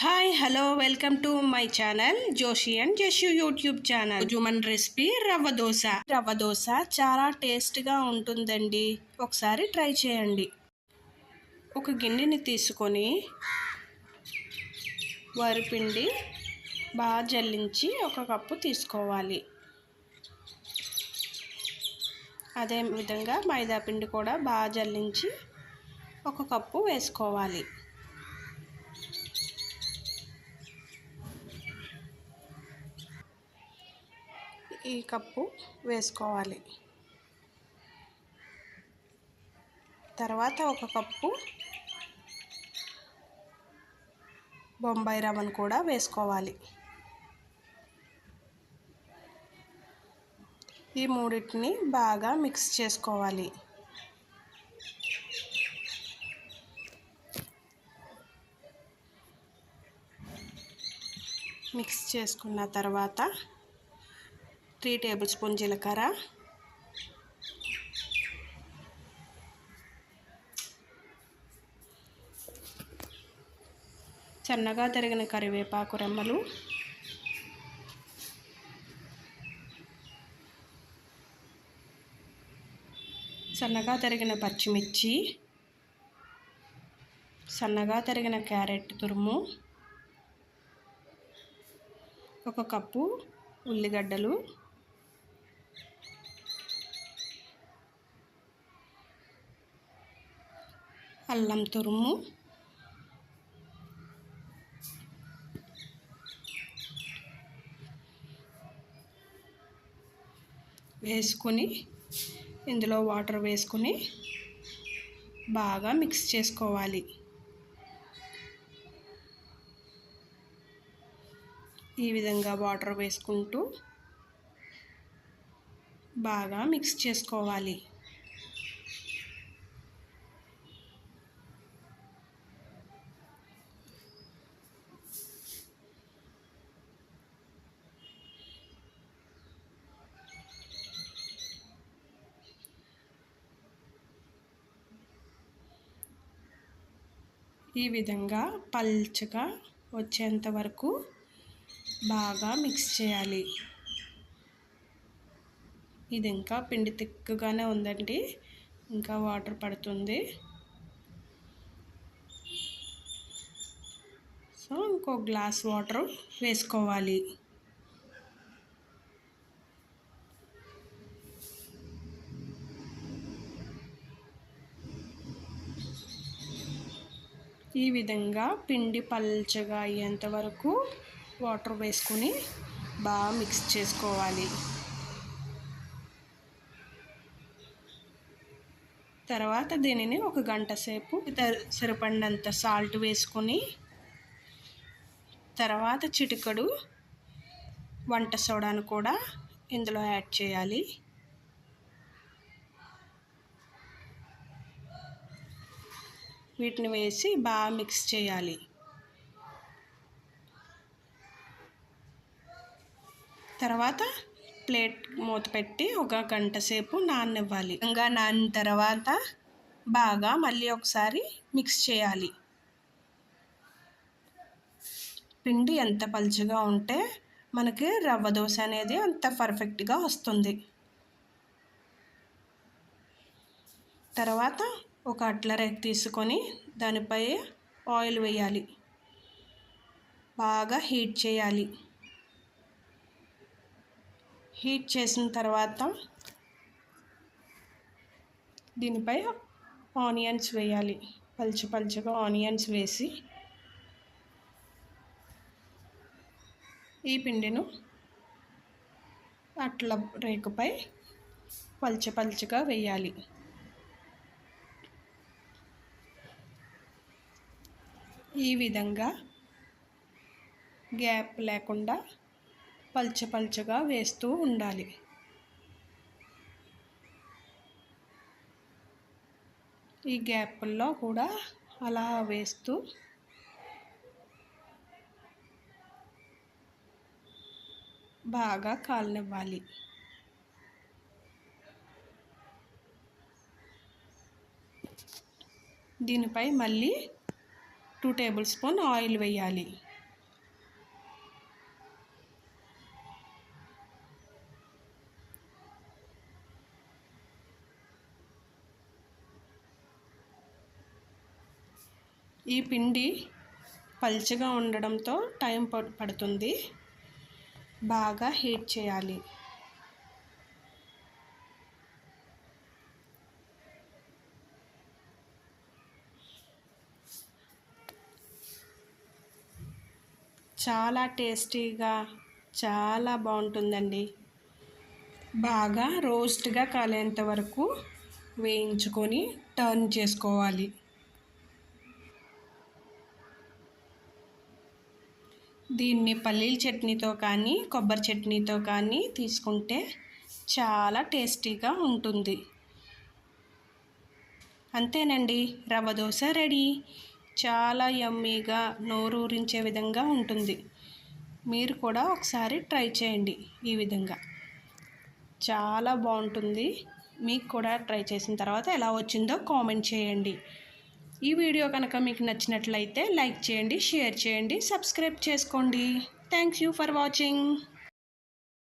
Hi hello welcome to my channel Joshi and Jashu YouTube channel జుమన్ recipe rava dosa rava dosa చాలా టేస్ట్గా ఉంటుందండి. ఒకసారి ట్రై చేయండి. ఒక గిన్నెని తీసుకొని వరిపిండి బాగా జల్లించి ఒక కప్పు తీసుకోవాలి. అదే విధంగా మైదా పిండి కూడా బాగా జల్లించి ఒక కప్పు వేసుకోవాలి. ఈ కప్పు వేసుకోవాలి. తర్వాత ఒక కప్పు బొంబాయి రవ్వను కూడా వేసుకోవాలి. ఈ మూడింటిని బాగా మిక్స్ చేసుకోవాలి. మిక్స్ చేసుకున్న తర్వాత త్రీ టేబుల్ స్పూన్ జీలకర్ర. సన్నగా తరిగిన కరివేపాకు రెమ్మలు. సన్నగా తరిగిన పచ్చిమిర్చి. సన్నగా తరిగిన క్యారెట్ తురుము. ఒక కప్పు ఉల్లిగడ్డలు. అల్లం తురుము. వేసుకొని ఇందులో వాటర్ వేసుకొని బాగా మిక్స్ చేసుకోవాలి. ఈ విధంగా వాటర్ వేసుకుంటూ బాగా మిక్స్ చేసుకోవాలి. ఈ విధంగా పల్చగా వచ్చేంత వరకు బాగా మిక్స్ చేయాలి. ఇది ఇంకా పిండి తిక్కుగానే ఉందండి. ఇంకా వాటర్ పడుతుంది. సో ఇంకో గ్లాస్ వాటర్ వేసుకోవాలి. ఈ విధంగా పిండి పల్చగా అయ్యేంత వరకు వాటర్ వేసుకొని బాగా మిక్స్ చేసుకోవాలి. తర్వాత దీనిని ఒక గంట సేపు సరిపడినంత సాల్ట్ వేసుకొని తర్వాత చిటికడు వంట సోడాను కూడా ఇందులో యాడ్ చేయాలి. వీటిని వేసి బాగా మిక్స్ చేయాలి. తర్వాత ప్లేట్ మూత పెట్టి ఒక గంట సేపు నాననివ్వాలి. ఇంకా నానిన తర్వాత బాగా మళ్ళీ ఒకసారి మిక్స్ చేయాలి. పిండి ఎంత పలుచగా ఉంటే మనకి రవ్వ దోశ అనేది అంత పర్ఫెక్ట్గా వస్తుంది. తర్వాత ఒక అట్ల రేక్ తీసుకొని దానిపై ఆయిల్ వేయాలి. బాగా హీట్ చేయాలి. హీట్ చేసిన తర్వాత దీనిపై ఆనియన్స్ వేయాలి. పలుచు పలుచుగా ఆనియన్స్ వేసి ఈ పిండిను అట్ల రేకుపై పలుచు పలుచుగా వేయాలి. ఈ విధంగా గ్యాప్ లేకుండా పల్చ పల్చగా వేస్తూ ఉండాలి. ఈ గ్యాప్ల్లో కూడా అలా వేస్తూ బాగా కాలనివ్వాలి. దీనిపై మళ్ళీ టూ టేబుల్ స్పూన్ ఆయిల్ వేయాలి. ఈ పిండి పల్చగా ఉండడంతో టైం పడుతుంది. బాగా హీట్ చేయాలి. చాలా టేస్టీగా చాలా బాగుంటుందండి. బాగా రోస్ట్గా కాలేంత వరకు వేయించుకొని టర్న్ చేసుకోవాలి. దీన్ని పల్లీల చట్నీతో కానీ కొబ్బరి చట్నీతో కానీ తీసుకుంటే చాలా టేస్టీగా ఉంటుంది. అంతేనండి. రవ్వ దోశ రెడీ. చాలా యమ్మీగా నోరూరించే విధంగా ఉంటుంది. మీరు కూడా ఒకసారి ట్రై చేయండి ఈ విధంగా. చాలా బాగుంటుంది. మీకు కూడా ట్రై చేసిన తర్వాత ఎలా వచ్చిందో కామెంట్ చేయండి. ఈ వీడియో కనుక మీకు నచ్చినట్లయితే లైక్ చేయండి షేర్ చేయండి సబ్స్క్రైబ్ చేసుకోండి. Thank you for watching.